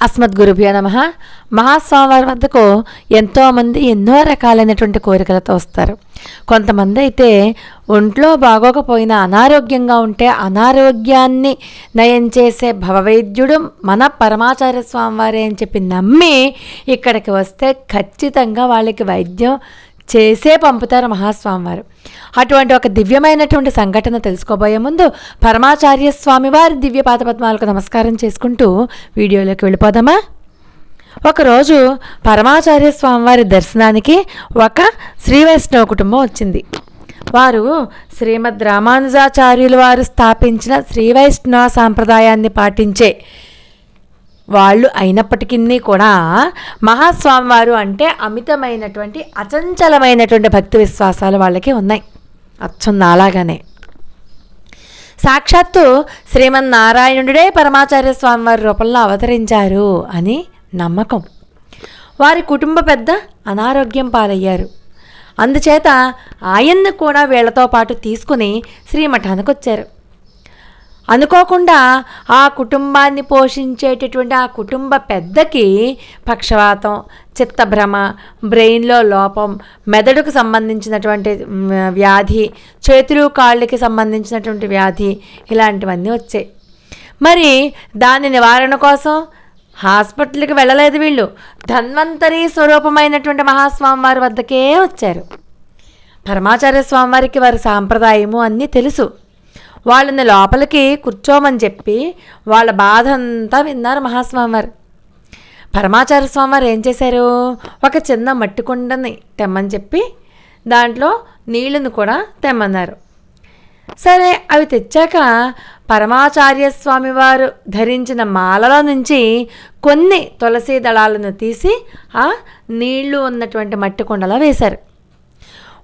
అస్మద్గురుభ్యో నమ. మహాస్వామివారి వద్దకు ఎంతోమంది ఎన్నో రకాలైనటువంటి కోరికలతో వస్తారు. కొంతమంది అయితే ఒంట్లో బాగోకపోయినా అనారోగ్యంగా ఉంటే అనారోగ్యాన్ని నయం చేసే భవవైద్యుడు మన పరమాచార్య స్వామివారే అని చెప్పి నమ్మి ఇక్కడికి వస్తే ఖచ్చితంగా వాళ్ళకి వైద్యం చేసే పంపుతారు మహాస్వామివారు. అటువంటి ఒక దివ్యమైనటువంటి సంఘటన తెలుసుకోబోయే ముందు పరమాచార్య స్వామి వారి దివ్య పాదపద్మాలకు నమస్కారం చేసుకుంటూ వీడియోలోకి వెళ్ళిపోదామా? ఒకరోజు పరమాచార్య స్వామివారి దర్శనానికి ఒక శ్రీ వైష్ణవ కుటుంబం వచ్చింది. వారు శ్రీమద్ రామానుజాచార్యులు వారు స్థాపించిన శ్రీ వైష్ణవ సాంప్రదాయాన్ని పాటించే వాళ్ళు అయినప్పటికీ కూడా మహాస్వామివారు అంటే అమితమైనటువంటి అచంచలమైనటువంటి భక్తి విశ్వాసాలు వాళ్ళకి ఉన్నాయి. అచ్చం నాలాగానే సాక్షాత్తు శ్రీమన్నారాయణుడే పరమాచార్య స్వామివారి రూపంలో అవతరించారు అని నమ్మకం. వారి కుటుంబ పెద్ద అనారోగ్యం పాలయ్యారు. అందుచేత ఆయన్ను కూడా వీళ్ళతో పాటు తీసుకుని శ్రీమఠానికి వచ్చారు అనుకోకుండా ఆ కుటుంబాన్ని పోషించేటటువంటి ఆ కుటుంబ పెద్దకి పక్షవాతం చిత్తభ్రమ బ్రెయిన్లో లోపం మెదడుకు సంబంధించినటువంటి వ్యాధి చేతులు కాళ్ళకి సంబంధించినటువంటి వ్యాధి ఇలాంటివన్నీ వచ్చాయి. మరి దాని నివారణ కోసం హాస్పిటల్కి వెళ్ళలేదు వీళ్ళు. ధన్వంతరి స్వరూపమైనటువంటి మహాస్వామి వారి వద్దకే వచ్చారు. పరమాచార్య స్వామివారికి వారి సాంప్రదాయము అన్నీ తెలుసు. వాళ్ళని లోపలికి కూర్చోమని చెప్పి వాళ్ళ బాధ అంతా విన్నారు మహాస్వామి వారు పరమాచార స్వామి వారు ఏం చేశారు? ఒక చిన్న మట్టి కుండని తెమ్మని చెప్పి దాంట్లో నీళ్ళను కూడా తెమ్మన్నారు. సరే అవి తెచ్చాక పరమాచార్య స్వామి వారు ధరించిన మాలలో నుంచి కొన్ని తులసి దళాలను తీసి ఆ నీళ్ళు ఉన్నటువంటి మట్టి కుండలో వేశారు.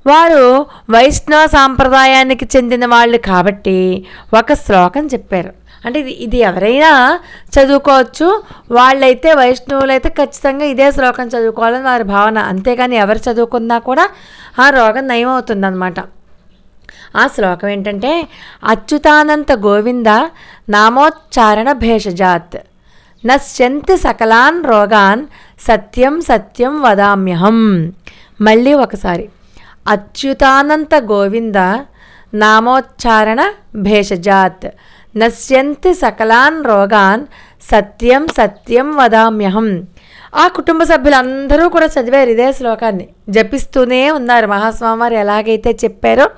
వారు వైష్ణవ సాంప్రదాయానికి చెందిన వాళ్ళు కాబట్టి ఒక శ్లోకం చెప్పారు. అంటే ఇది ఇది ఎవరైనా చదువుకోవచ్చు వాళ్ళైతే వైష్ణవులైతే ఖచ్చితంగా ఇదే శ్లోకం చదువుకోవాలని వారి భావన. అంతేగాని ఎవరు చదువుకున్నా కూడా ఆ రోగం నయం అవుతుందన్నమాట ఆ శ్లోకం ఏంటంటే అచ్యుతానంత గోవింద నామోచ్చారణ భేషజాత్. నశ్యంతి సకలాన్ రోగాన్ సత్యం సత్యం వదామ్యహం. మళ్ళీ ఒకసారి. అచ్యుతానంత గోవింద నామోచ్చారణ భేషజాత్. నశ్యంతి సకలాన్ రోగాన్ సత్యం సత్యం వదామ్యహం. ఆ కుటుంబ సభ్యులందరూ కూడా చదివారు ఇదే శ్లోకాన్ని. జపిస్తూనే ఉన్నారు. మహాస్వామివారు ఎలాగైతే చెప్పారో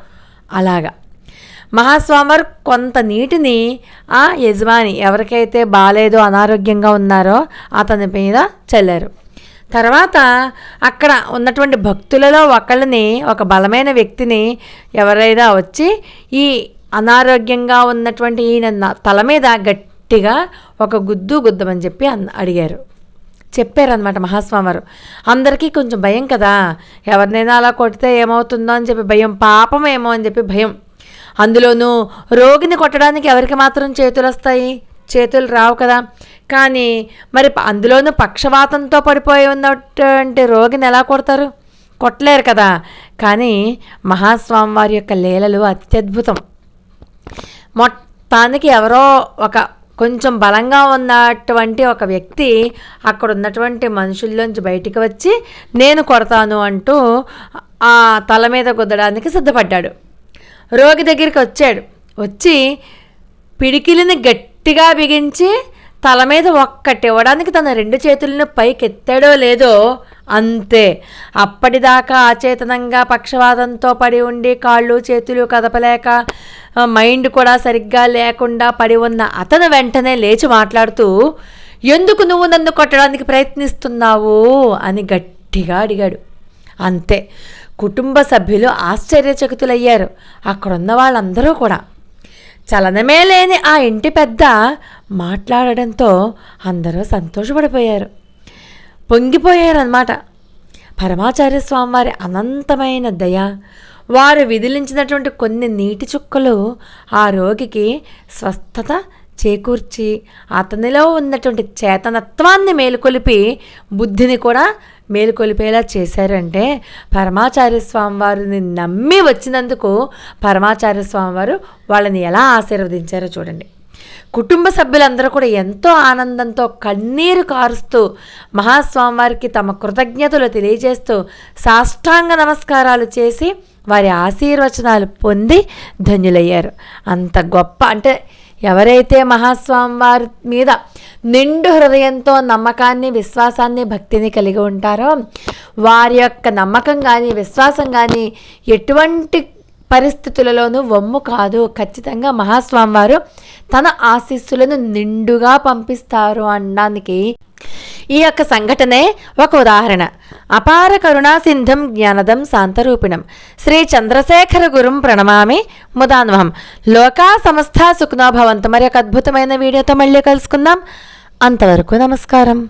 అలాగా. మహాస్వామివారు కొంత నీటిని ఆ యజమాని ఎవరికైతే బాగాలేదో అనారోగ్యంగా ఉన్నారో అతని మీద చల్లారు. తర్వాత అక్కడ ఉన్నటువంటి భక్తులలో ఒకళ్ళని ఒక బలమైన వ్యక్తిని ఎవరైనా వచ్చి ఈ అనారోగ్యంగా ఉన్నటువంటి ఈయన తల మీద గట్టిగా ఒక గుద్దు గుద్దమని చెప్పి అన్ అడిగారు. చెప్పారనమాట మహాస్వామారు అందరికీ కొంచెం భయం కదా ఎవరినైనా అలా కొడితే ఏమవుతుందో అని చెప్పి భయం పాపమేమో అని చెప్పి భయం. అందులోనూ రోగిని కొట్టడానికి ఎవరికి మాత్రం చేతులు వస్తాయి చేతులు రావు కదా. కానీ మరి అందులోనూ పక్షవాతంతో పడిపోయి ఉన్నటువంటి రోగిని ఎలా కొడతారు? కొట్టలేరు కదా. కానీ మహాస్వామి వారి యొక్క లీలలు అత్యద్భుతం. మొత్తానికి ఎవరో ఒక కొంచెం బలంగా ఉన్నటువంటి ఒక వ్యక్తి అక్కడ ఉన్నటువంటి మనుషుల్లోంచి బయటికి వచ్చి నేను కొడతాను అంటూ ఆ తల మీద గుద్దడానికి సిద్ధపడ్డాడు. రోగి దగ్గరికి వచ్చాడు. వచ్చి పిడికిలిని గట్టిగా బిగించి తల మీద ఒక్కటివ్వడానికి తన రెండు చేతులను పైకెత్తాడో లేదో అంతే. అప్పటిదాకా అచేతనంగా పక్షవాతంతో పడి ఉండి కాళ్ళు చేతులు కదపలేక మైండ్ కూడా సరిగ్గా లేకుండా పడి ఉన్న అతను వెంటనే లేచి మాట్లాడుతూ ఎందుకు నువ్వు నన్ను కొట్టడానికి ప్రయత్నిస్తున్నావు? అని గట్టిగా అడిగాడు. అంతే. కుటుంబ సభ్యులు ఆశ్చర్యచకితులయ్యారు. అక్కడున్న వాళ్ళందరూ కూడా. చలనమే లేని ఆ ఇంటి పెద్ద మాట్లాడడంతో అందరూ సంతోషపడిపోయారు. పొంగిపోయారన్నమాట. పరమాచార్య స్వామివారి అనంతమైన దయ వారు విధిలించినటువంటి కొన్ని నీటి చుక్కలు ఆ రోగికి స్వస్థత చేకూర్చి అతనిలో ఉన్నటువంటి చేతనత్వాన్ని మేలుకొలిపి బుద్ధిని కూడా మేలుకొలిపేలా చేశారంటే పరమాచార్య స్వామి వారిని నమ్మి వచ్చినందుకు పరమాచార్య స్వామి వారు వాళ్ళని ఎలా ఆశీర్వదించారో చూడండి. కుటుంబ సభ్యులందరూ కూడా ఎంతో ఆనందంతో కన్నీరు కారుస్తూ మహాస్వామివారికి తమ కృతజ్ఞతలు తెలియజేస్తూ సాష్టాంగ నమస్కారాలు చేసి వారి ఆశీర్వచనాలు పొంది ధన్యులయ్యారు. అంత గొప్ప అంటే ఎవరైతే మహాస్వామి వారి మీద నిండు హృదయంతో నమ్మకాన్ని విశ్వాసాన్ని భక్తిని కలిగి ఉంటారో వారి యొక్క నమ్మకం కానీ విశ్వాసం కానీ ఎటువంటి పరిస్థితులలోనూ వమ్ము కాదు. ఖచ్చితంగా మహాస్వామి వారు తన ఆశీస్సులను నిండుగా పంపిస్తారు అనడానికి ఈ యొక్క సంఘటనే ఒక ఉదాహరణ. అపార కరుణా సింధం జ్ఞానదం శాంతరూపిణం. శ్రీ చంద్రశేఖర గురుం ప్రణమామి. ముదాన్వహం. లోకా సమస్త సుఖనోభవంతు. మరి ఒక అద్భుతమైన వీడియోతో మళ్ళీ కలుసుకుందాం. అంతవరకు నమస్కారం.